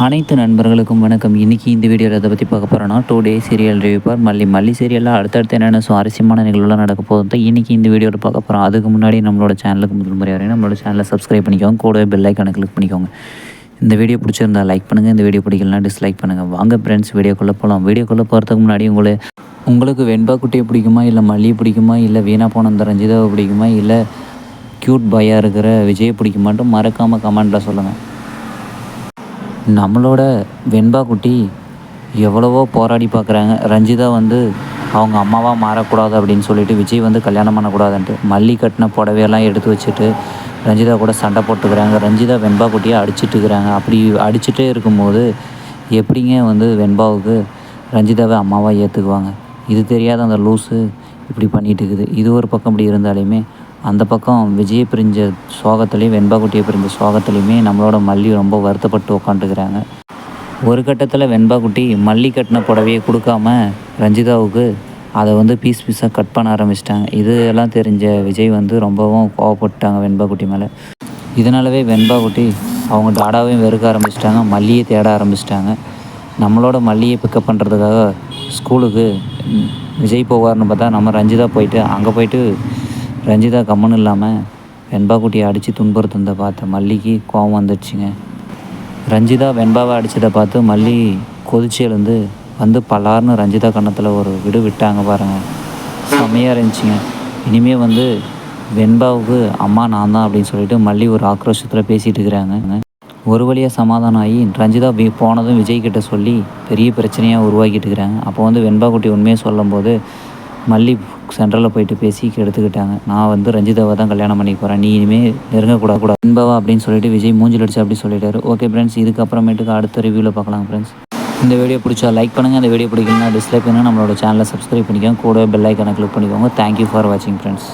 அனைத்து நண்பர்களுக்கும் வணக்கம். இன்றைக்கி இந்த வீடியோவில் அதை பற்றி பார்க்க போகிறோன்னா today serial review for Malli Malli சீரியலில் அடுத்தடுத்து என்னென்ன சுவாரஸ்யமான நிகழ்வுலாம் நடக்க போகுது இன்றைக்கி இந்த வீடியோவில் பார்க்க போகிறோம் அதுக்கு முன்னாடி நம்மளோட சேனலுக்கு முதல் முறை வரையும் நம்மளோட சேனலை சப்ஸ்கிரைப் பண்ணிக்கோங்க. கூடவே பெல் ஐக்கானை கிளிக் பண்ணிக்கோங்க. இந்த வீடியோ பிடிச்சிருந்தா லைக் பண்ணுங்கள் இந்த வீடியோ பிடிக்கலனா டிஸ்லைக் பண்ணுங்கள் வாங்க ஃப்ரெண்ட்ஸ் வீடியோக்குள்ளே போகலாம் வீடியோக்குள்ளே போகிறதுக்கு முன்னாடி உங்களை உங்களுக்கு வெண்பா குட்டியை பிடிக்குமா இல்லை மல்லியை பிடிக்குமா இல்லை வீணா போன அந்த ரஞ்சிதாவை பிடிக்குமா இல்லை க்யூட் பாயாக இருக்கிற விஜயை பிடிக்குமான்ட்டு மறக்காமல் கமெண்ட்டில் சொல்லுங்கள் நம்மளோட வெண்பா குட்டி எவ்வளவோ போராடி பார்க்குறாங்க. ரஞ்சிதா வந்து அவங்க அம்மாவாக மாறக்கூடாது அப்படின்னு சொல்லிட்டு விஜய் வந்து கல்யாணம் பண்ணக்கூடாதுன்ட்டு மல்லி கட்டின புடவையெல்லாம் எடுத்து வச்சுட்டு ரஞ்சிதா கூட சண்டை போட்டுக்கிறாங்க. ரஞ்சிதா வெண்பா குட்டியை அடிச்சிட்டு இருக்கிறாங்க. அப்படி அடிச்சுட்டே இருக்கும்போது எப்படிங்க வந்து வெண்பாவுக்கு ரஞ்சிதாவை அம்மாவாக ஏற்றுக்குவாங்க இது தெரியாத அந்த லூஸு இப்படி பண்ணிகிட்டு இருக்குது இது ஒரு பக்கம் இப்படி இருந்தாலுமே அந்த பக்கம் விஜயை பிரிஞ்ச சோகத்துலேயும் வெண்பாக்குட்டியை பிரிஞ்ச சோகத்துலேயுமே நம்மளோட மல்லி ரொம்ப வருத்தப்பட்டு உக்காந்துக்கிறாங்க ஒரு கட்டத்தில் வெண்பாக்குட்டி மல்லி கட்டின புடவையை கொடுக்காம ரஞ்சிதாவுக்கு அதை வந்து பீஸ் பீஸாக கட் பண்ண ஆரம்பிச்சிட்டாங்க. இது எல்லாம் தெரிஞ்ச விஜய் வந்து ரொம்பவும் கோவப்பட்டாங்க வெண்பாக்குட்டி மேலே. இதனாலவே வெண்பாக்குட்டி அவங்க டாடாவையும் வெறுக்க ஆரம்பிச்சிட்டாங்க மல்லியை தேட ஆரம்பிச்சிட்டாங்க. நம்மளோட மல்லியை பிக்கப் பண்ணுறதுக்காக ஸ்கூலுக்கு விஜய் போவார்னு பார்த்தா நம்ம ரஞ்சிதா போயிட்டு அங்கே போயிட்டு ரஞ்சிதா கம்முன்னு இல்லாமல் வெண்பா குட்டியை அடித்து துன்புறுத்துனதை பார்த்த மல்லிக்கு கோவம் வந்துடுச்சுங்க. ரஞ்சிதா வெண்பாவை அடித்ததை பார்த்து மல்லி கொதிச்சு எழுந்து வந்து பலார்னு ரஞ்சிதா கன்னத்தில் ஒரு விடு விட்டாங்க பாருங்கள் செம்மையாக இருந்துச்சுங்க. இனிமேல் வந்து வெண்பாவுக்கு அம்மா நான் தான் அப்படின்னு சொல்லிட்டு மல்லி ஒரு ஆக்ரோஷத்தில் பேசிகிட்டு இருக்கிறாங்க. ஒரு வழியாக சமாதானம் ஆகி ரஞ்சிதா வி- போனதும் விஜய் கிட்ட சொல்லி பெரிய பிரச்சனையாக உருவாக்கிட்டு இருக்கிறாங்க. அப்போ வந்து வெண்பாக்குட்டி உண்மையை சொல்லும்போது மல்லி சென்ட்ரலில் போயிட்டு பேசி எடுத்துக்கிட்டாங்க நான் வந்து ரஞ்சிதாவை தான் கல்யாணம் பண்ணிக்க போகிறேன் நீ இனிமேல் நெருங்கக்கூடாது கூட வெண்பாவா அப்படின்னு சொல்லிட்டு விஜய் மூஞ்சில் அடிச்சு அப்படி சொல்லிட்டாரு. ஓகே ஃப்ரெண்ட்ஸ் இதுக்கப்புறமேட்டுக்கு அடுத்த ரிவ்யூவில் பார்க்கலாம் ஃப்ரெண்ட்ஸ் இந்த வீடியோ பிடிச்சா லைக் பண்ணுங்கள் இந்த வீடியோ பிடிக்கலன்னா டிஸ்லைக் பண்ணுங்கள் நம்மளோட சேனலை சப்ஸ்கிரைப் பண்ணிக்கோங்க. கூட பெல் ஐக்கனை கிளிக் பண்ணிக்கோங்க. தேங்க்யூ ஃபார் வாட்சிங் ஃப்ரெண்ட்ஸ்